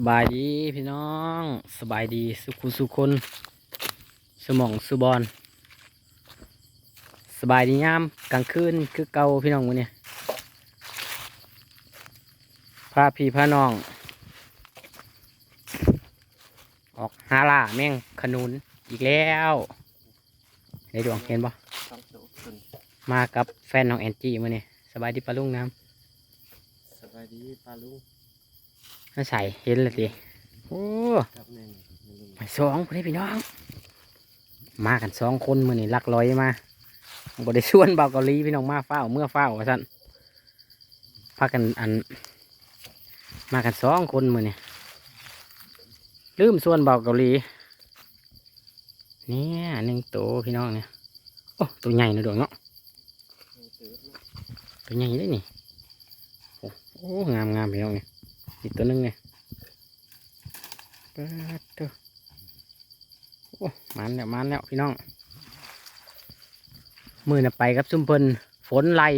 สบายดีพี่น้องสบายดีสุขุสุคนสมองสุบอลสบายดียามกลางคืนคือเก่าพี่น้องมื้อนี้พาพี่พาน้อง ออกหาล่าแม่งขนุนอีกแล้วเห็นดวงเห็นปะต้องมากับแฟนน้องแอนจี้มื้อนี้สบายดีปะลุงน้ำสบายดีปลาลุงำน่าใส่เห็นเลยดิโอ้ม่ลุงไปสองคนนี้พี่น้อง มากันสองคนมือนี่ลักลอยมาบได้ชวนเบาเกาหลีพี่น้องมาเฝ้าเมื่อเฝ้าว่าสั่นพากันอัน มากันสองคนมือนี่ลืมชวนเบาเกาหลีเนี่ยหนึ่งตัวพี่น้องเนี่ยโอ้ตัวใหญ่นะดวงเนาะตัวใหญ่เลยนี่โอ้โอ้งามงามพี่น้องเนี่ย อีกตัวหนึงเนี่ยเปิดตัวโอ้มันแล้วมันแล้วพี่น้อง มือน่ะไปกับซุ่มเพิ่นฝนไล่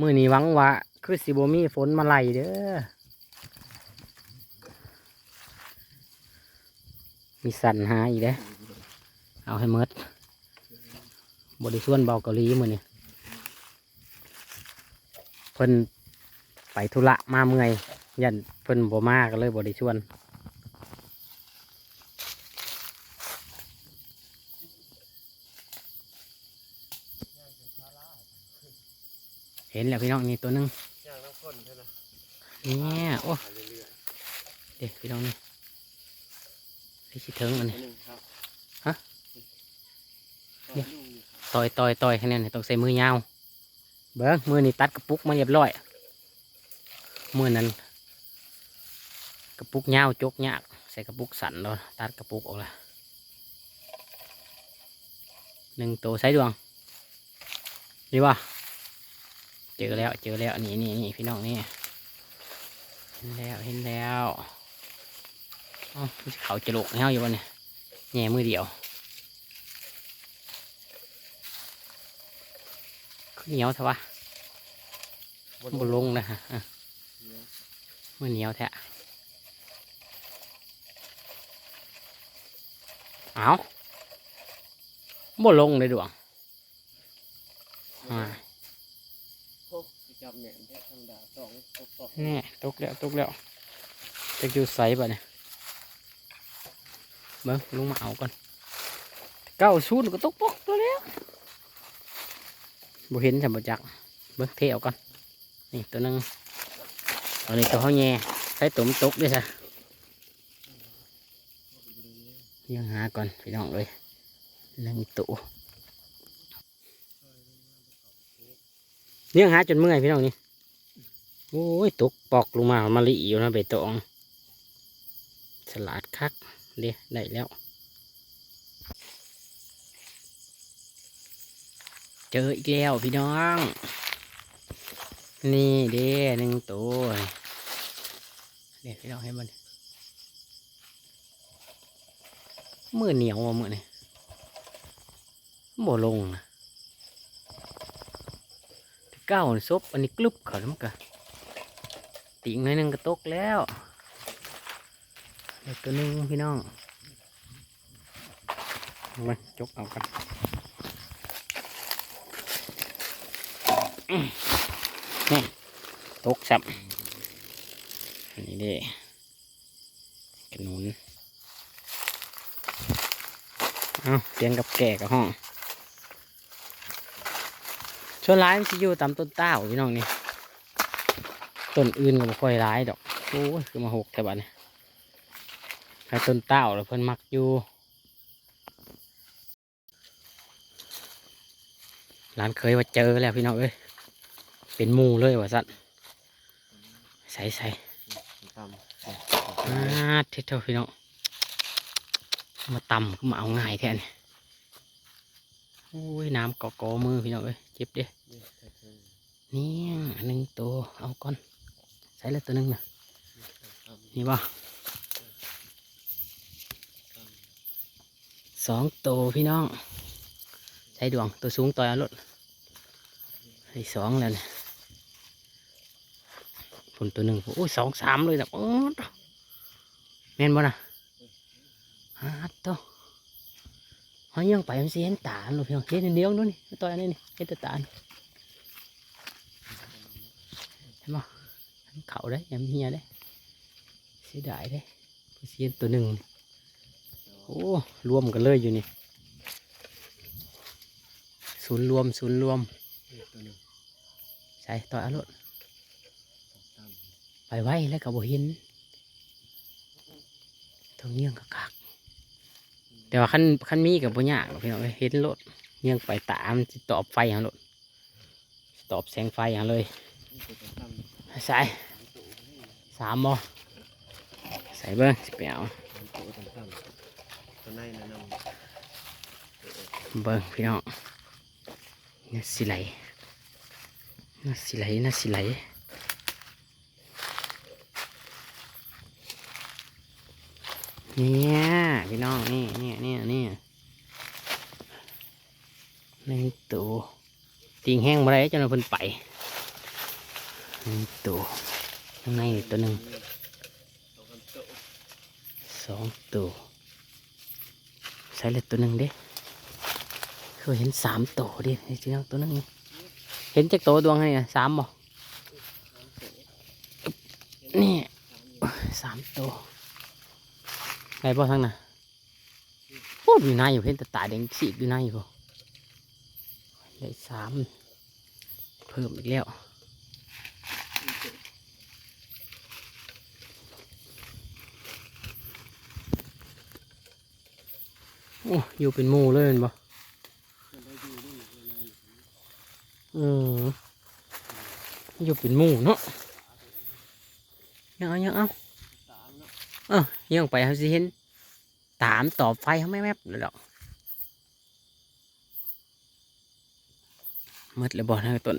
มือนี้หวังว่าคือสิบมีฝนมาไล่เด้อ มีสั่นหาอีกเด้อ เอาให้หมดบไดิส่วนเบาเกาหลีมือนี่เพิ่นไปธุระมาเมื่อย ยันเพิ่นบ่มาก็เลยบไดิส่วนเห็นแล้วพี่น้องนี่ตัวหนึงย่างน้ำข้นเท่านั้นเนี่ยโอ้ไปเรื่อยเด็กพี่น้องนี่ไอ้ชิเทิงอันๆนี้หนึ่งครับฮะปลาลุงนี่ครับต่อยต่อยต่อยแค่นี้ต้องใส่มือยาวเบิ้งมือนี่ตัดกระปุกมาเรียบร้อยมือนั้น กระปุกยาวจกยากใส่กระปุกสันแล้วตัดกระปุกออกละหนึ่งตัวใส่ดวงนี่วะเจอแล้วเจอแล้วนี่นี่นี่พี่น้องนี่เห็นแล้วเห็นแล้วอ๋อมันสิเขาจะโลกให้เฮาอยู่บนเนี่ยแง่มือเดียวเหนียวเถอะวะบนลงนะฮะอะเนื้อมันเหนียวแท้ เอาบนลงเลยดวงอ่าโอ้ยจับแหนมแท้ธรรมดาสองตกตกแน่ตกแล้วตกแล้วจะอยู่ใสบ่เนี่ยเบิ้งลุงมาเอาก่อนเก้าชูนก็ตกปกตัวแล้วบ่เห็นสมบูจักเบิ้งเทเอาก่อนนี่ตัวหนึงตัวนี้ตัวเขาแง่ใส่ตุ่มตกด้วยซะ ยังหาก่อนพี่น้องเลยหนึ่งตัวยังหาจนเมื่อยพี่น้องนี่โอ้ยตกปอกลงมามาลิอยู่นะใบตองสลัดคักเดี๋ยวได้แล้ว เจออีกแล้วพี่น้อง นี่เด้หนึ่งตัวเดี๋ยวพี่น้องให้มัน มือเหนียวอะมือนี่บ่ลงนะเก้าวซบอันนี้กลุบเขาแล้วมันก็ติ่งหน่อยหนึงก็ตกแล้วเดี๋ยวตัวนึงพี่น้องมาจกเอากันนี่ตกสับอันนี้ด้กระนุน เอาเตียงกับแก่กับห้องชวนร้ายมันสิอยู่ตามต้นเต้าพี่น้องนี่ต้นอื่นก็บ่ค่อยร้ายดอกโอ้ยคือมาหกแถวบ้านนี่ใครต้นเต้าแล้วเพิ่นมักอยู่ร้านเคยว่าเจอแล้วพี่น้องเอ้ยเป็นหมูเลยว่าสัตว์ใส่ใส่ตำอ่าเท่าพี่น้อง มาตำก็มาเอาง่ายแทนโอ้ยน้ำเกาะกอมือพี่น้องเอ้ยเจ็บเด้นี่องเนี่ยหนึ่งตัวเอาก่อนใส่เลยตัวหนึงนะนี่บ่สองตัวพี่น้องใส่ดวงตัวสูงต่อยรถใส่สองแล้วเนี่ยผลตัวหนึ่งโอ้ยสองสามเลยนะโอ้แม่นบ่นะ ฮะโตเขายังไปมันสิเห็นตาลูกพี่น้องเห็นอันเดียวนู้นนี่ตัวนี้นี่เห็นแต่ตานเห็นบ่มันเขาได้ยำเฮียได้เสียดายได้เสิเห็นตัวหนึ่งโอ้รวมกันเลยอยู่นี่ศูนย์รวมศูนย์รวมนี่ตัวหนึ่งใช่ต่อยอารถสองไปไว้แล้วก็บ่เห็นต้องเงี้ยงกะคัก แต่ว่าขั้นขั้นมีกับบ่ยากพี่น้องเห็นรถเงี้ยงไปตามตอบไฟหารถตอบแสงไฟหาเลยนี่ตัวสองสามใส่สามบ่ใส่เบิ้งสิไปเอาสามตัวสอวในนั่นน่ะเบิ้งพี่น้องนี่สิไหลน่าสิไหลน่าสิไหลเนี่ย พี่น้องนี่นี่นี่นี่หนึ่งตัวติงแห้งมาได้จนเราเพิ่นไปหนึ่งตัวข้างในตัวหนึ่งสองตัวใส่เลยตัวหนึ่งเด้เคยเห็นสามตัวดิพี่น้องตัวหนึงเห็นจากตัวดวงไงเนี่ยสามบ่นี่สามตัวไงบ่ทั้งน่ะ โอ้อยู่ในอยู่เห็นแต่ตาแดงสีดอยู่ในอยู่ได้สามเพิ่มอีกแล้วโอ้อยู่เป็นหมู่เลยเห็นบ่มันได้ดูด้วยตัวในอืมอยู่เป็นหมู่เนาะยังเอายังเอาสาเนาะเออยังไปเขาสิเห็น ตามต่อไฟเขาไม่แมบเลยดอกมืดเลยบอลนะต้น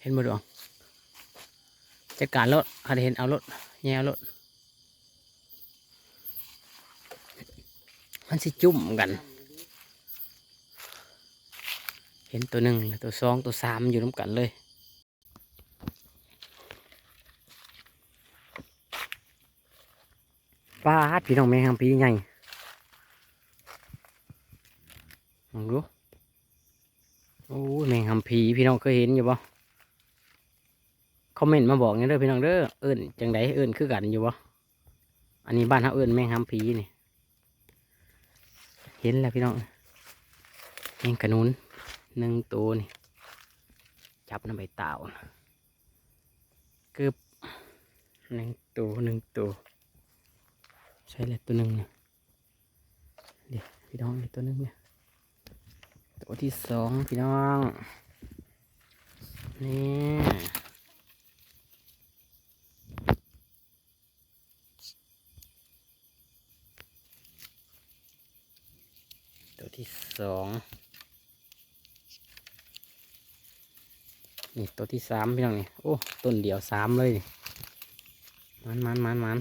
เห็นบ่ดวงจัดการรถเขาเห็นเอารถแย่รถมันสิจุ่มกัน เห็นตัวหนึ่งตัวสองตัวสามอยู่น้ำกันเลย ปลาดพี่น้องแมงพีใหญ่ลองดูโอ้ยแมงฮัมพีพี่น้องเคยเห็นอยู่บ่คอมเมนต์มาบอกเนี่ยเด้อพี่น้องเด้อเอิ้นจังไดเอิ้นคือกันอยู่บ่อันนี้บ้านเขาเอิ้นแมงฮัมพีนี่เห็นแล้วพี่น้องแมงกระนุนหนึ่งตัวนี่จับน้ำใบเต่าเกือบหนึ่งตัวหนึ่งตัว ใช่เลยตัวหนึ่งเนี่ยเดี๋ยวพี่น้องอีกตัวหนึ่งเนี่ยตัวที่สองพี่น้องนี่ตัวที่สองนี่ตัวที่สามพี่น้องนี่โอ้ต้นเดียวสามเลยมันมันมันมัน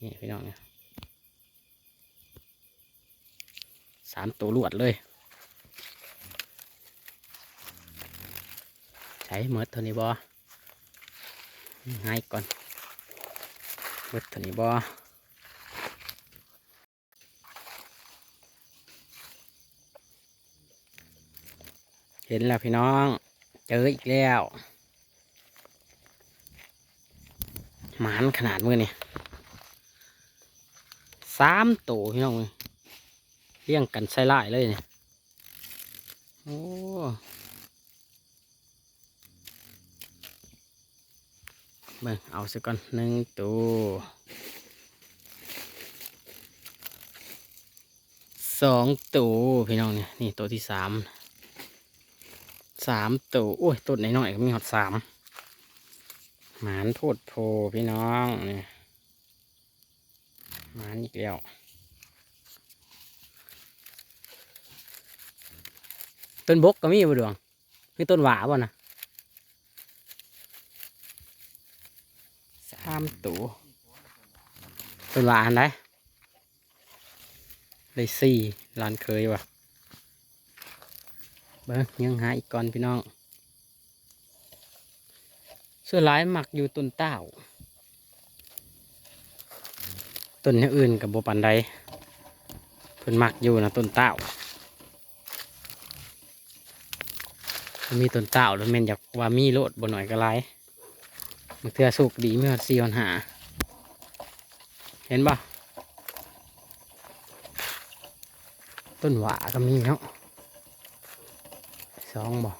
นี่พี่น้องเนี่ยสามตัวลวดเลย ใช้เมิดเทนี้บอง่ายก่อนเมิดเทนี้บอเห็นแล้วพี่น้อง เจออีกแล้วหมานขนาดมือนี่ สามตัวพี่น้องเอ้ยเลี้ยงกันใส่ไล่เลยเนี่ยโอ้เบิ่งเอาสักก่อนหนึ่งตัวสองตัวพี่น้องเนี่ยนี่ตัวที่สามสามตัวโอ้ยตัวไหนหน่อยก็มีหอดสามหมานโพดโพพี่น้องเนี่ย มาอีกแล้วต้นบกก็มีบ่ดวงมีต้นหวาบ่นะสามตัวต้นหวาอันไหนเลยสี่ลานเคยว่ะเบิ้งยังหาอีกก่อนพี่น้องส่วนหลายหมักอยู่ต้นเต้า ต้นอื่นกับบปันใดเพิ่นหมักอยู่นะต้นเต้ามีต้นเต้าแล้วม่นอยากว่ามีโลดบ่หน่อยก็ไรมันเทื่อสุกดีเมื่อสี่วันหา เห็นบ่ต้นหวาก็มีเนาะสองบ่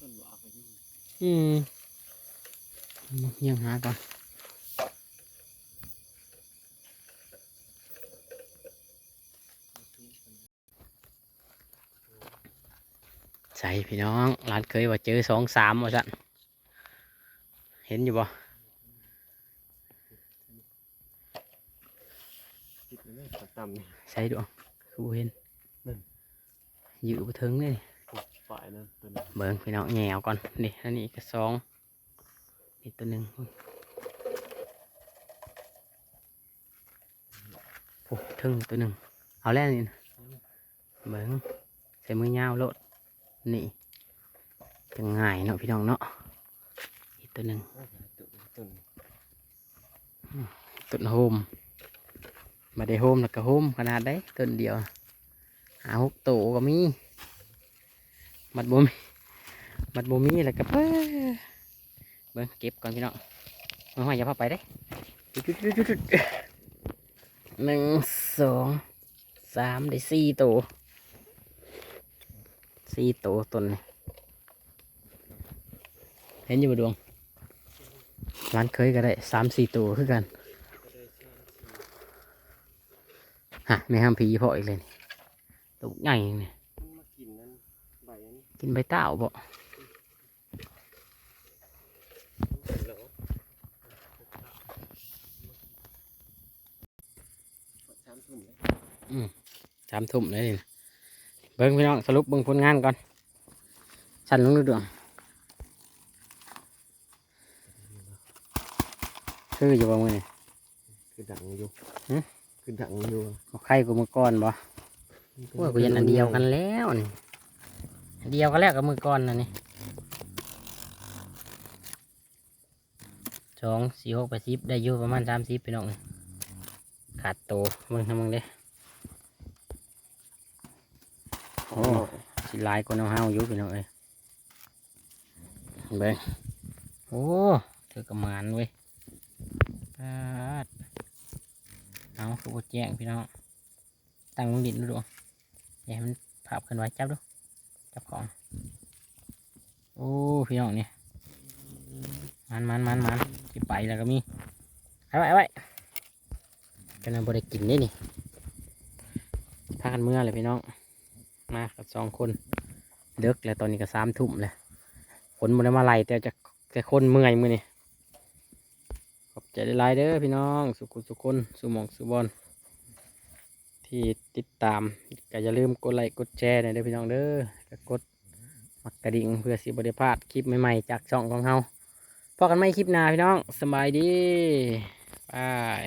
ต้นหวาก็อยู่ อืมยังหาก่อนใส่พี่น้องร้านเคยว่าเจอสองสามว่าสันเห็นอยู่บ่คิดเลยต่ำๆนี่ใส่ดูคือบ่เห็นนั่นอยู่บ่ถึงเลยฝ่าย นั้นตัวนี้เบิ่งพี่น้องแงวก่อนนี่อันนี้ก็สองนี่ตัวหนึ่งโอ้ถึงตัวหนึ่งเอาแล้วนี่นะเบิ่งใส่มือยาวโลดนี่จะง่ายเนาะพี่น้องเนาะอีกตัวหนึ่งตัวต้นต้นโฮมมาได้โฮมแล้วก็โฮมขนาดได้ต้นเดียวหาหกโตก็มี มัดบ่มีมัดบ่มีแล้วก็เบ้อเบิ่งเก็บก่อนพี่น้องมาห้อยอย่าพาไปได้หนึ่งสองสามได้สี่โตสี่ตต้นนี่เห็นอยู่บดวงร้านเคยก็ได้สามสี่โตคือกันฮะแม่ห้ามผีพออีกเลยตัวใหญ่นี่มันมากินนั่นใบอันนี้ กินใบเต้าบ่แล้วสามทุ่มเลยสามทุ่มเลยนี่นะเบิ้งพี่น้องสรุปเบิ้งผลงานก่อนสั่นลงดูดวงคืออยู่บ่มือนี่คือดังอยู่หึคือดังอยู่บ่ไข่กูมือก่อนบ่ว่ากูยันอันเดียวกันแล้วนี่อัน เดียวกันแล้วกับมือก่อนนะนี่สองสี่หกแปดสิบได้อยู่ประมาณสามสิบพี่น้องขาดโตมึงทำมึงเด้โอ้สิลายกว่าห้าวอยู่พี่น้องเอ้ยเบิ่งโอ้เธอกระมานเว้ยปาดเอาคือบแจ้งพี่น้องตั้งลงดินดูดูอย่าให้มันภาพขึ้นไว้จับดู จับของ โอ้ พี่น้องนี่มันมันมันมันที่ไปแล้วก็มีเอาไว้เอาไว้กันนะบริกินได้นี่พากันเมื่อเลยพี่น้อง มากับสองคนเลิกแล้วตอนนี้ก็สามทุ่มเลยฝนมันมาไหลแต่จะจะคนเมื่อยมือนี่ขอบใจได้หลายเด้อพี่น้อง สุขุสุคนสุมองสุบอลที่ติดตามก็อย่าลืมกดไลค์กดแชร์หน่อยเด้อพี่น้องเด้อ ก็กดมักกระดิ่งเพื่อสิบริพลาดคลิปใหม่ๆจากช่องของเฮาพอกันไม่คลิปหน้าพี่น้องสบายดีบาย